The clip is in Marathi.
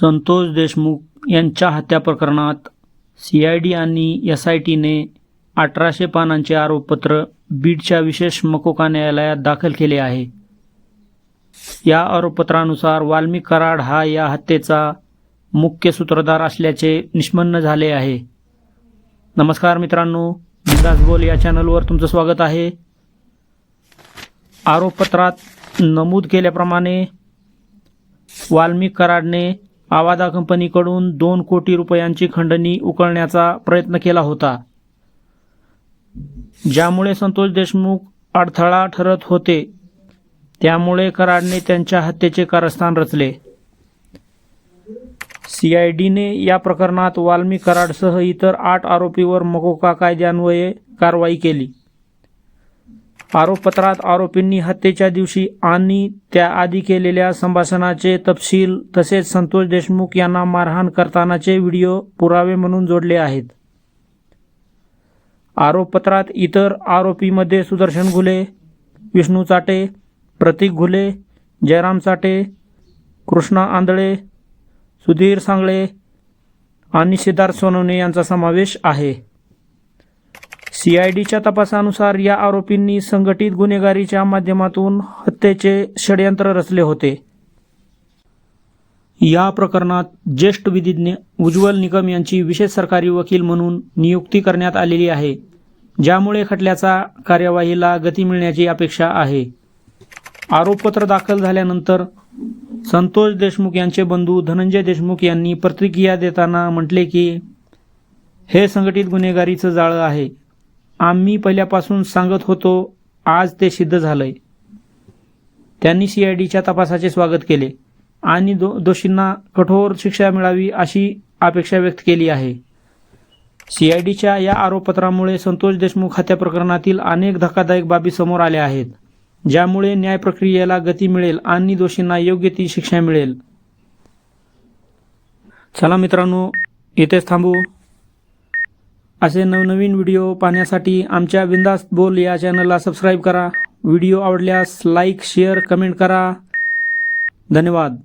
संतोष देशमुख यांच्या हत्या प्रकरणात सी आय डी आणि एस आय टीने अठराशे पानांचे आरोपपत्र बीडच्या विशेष मकोका न्यायालयात दाखल केले आहे. या आरोपपत्रानुसार वाल्मिक कराड हा या हत्येचा मुख्य सूत्रधार असल्याचे निष्पन्न झाले आहे. नमस्कार मित्रांनो विकास बोल या चॅनलवर तुमचं स्वागत आहे. आरोपपत्रात नमूद केल्याप्रमाणे वाल्मिक कराडने आवादा कंपनीकडून दोन कोटी रुपयांची खंडणी उकळण्याचा प्रयत्न केला होता. ज्यामुळे संतोष देशमुख अडथळा ठरत होते त्यामुळे कराडने त्यांच्या हत्येचे कारस्थान रचले. सी आय डीने या प्रकरणात वाल्मी कराडसह इतर आठ आरोपीवर मकोका कायद्यान्वये कारवाई केली. आरोपपत्रात आरोपींनी हत्येच्या दिवशी आणि त्याआधी केलेल्या संभाषणाचे तपशील तसेच संतोष देशमुख यांना मारहाण करतानाचे व्हिडिओ पुरावे म्हणून जोडले आहेत. आरोपपत्रात इतर आरोपीमध्ये सुदर्शन घुले विष्णू चाटे प्रतीक घुले जयराम चाटे कृष्णा आंधळे सुधीर सांगळे आणि सिद्धार्थ सोनवणे यांचा समावेश आहे. सी आय डीच्या तपासानुसार या आरोपींनी संघटित गुन्हेगारीच्या माध्यमातून हत्येचे षडयंत्र रचले होते. या प्रकरणात ज्येष्ठ विधिज्ञ उज्ज्वल निकम यांची विशेष सरकारी वकील म्हणून नियुक्ती करण्यात आलेली आहे ज्यामुळे खटल्याचा कार्यवाहीला गती मिळण्याची अपेक्षा आहे. आरोपपत्र दाखल झाल्यानंतर संतोष देशमुख यांचे बंधू धनंजय देशमुख यांनी प्रतिक्रिया देताना म्हटले की हे संघटित गुन्हेगारीचं जाळं आहे. आम्ही पहिल्यापासून सांगत होतो आज ते सिद्ध झालंय. त्यांनी सी आय डीच्या तपासाचे स्वागत केले आणि दो दोषींना कठोर शिक्षा मिळावी अशी अपेक्षा व्यक्त केली आहे. सी आय डीच्या या आरोपपत्रामुळे संतोष देशमुख हत्या प्रकरणातील अनेक धक्कादायक बाबी समोर आल्या आहेत ज्यामुळे न्याय प्रक्रियेला गती मिळेल आणि दोषींना योग्य ती शिक्षा मिळेल. चला मित्रांनो इथेच थांबू. असे नवनवीन व्हिडिओ पाहण्यासाठी आमच्या बिंदास बोल या चॅनलला सबस्क्राईब करा. व्हिडिओ आवडल्यास लाईक शेअर कमेंट करा. धन्यवाद.